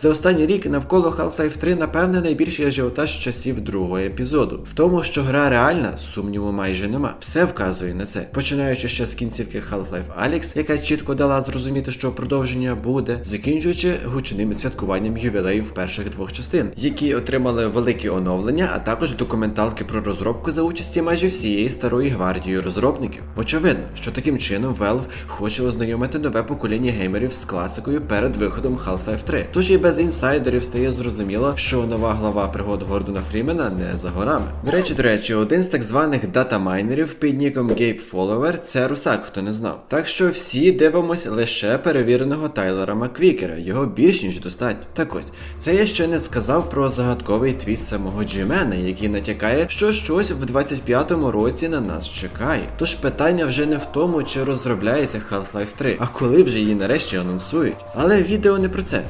За останній рік навколо Half-Life 3 напевне найбільший ажіотаж часів другого епізоду. В тому, що гра реальна, сумніву майже нема. Все вказує на це. Починаючи ще з кінцівки Half-Life Alyx, яка чітко дала зрозуміти, що продовження буде, закінчуючи гучним святкуванням ювілеїв перших двох частин, які отримали великі оновлення, а також документалки про розробку за участі майже всієї старої гвардії розробників. Очевидно, що таким чином Valve хоче ознайомити нове покоління геймерів з класикою перед виходом Half-Life 3. Тож і без інсайдерів стає зрозуміло, що нова глава пригод Гордона Фрімена не за горами. До речі, до речі, один з так званих датамайнерів під ніком Gabe Follower – це русак, хто не знав. Так що всі дивимось лише перевіреного Тайлера Маквікера, його більш ніж достатньо. Так ось, це я ще не сказав про загадковий твіт самого Джимена, який натякає, що щось в 25-му році на нас чекає. Тож питання вже не в тому, чи розробляється Half-Life 3, а коли вже її нарешті анонсують. Але відео не про це.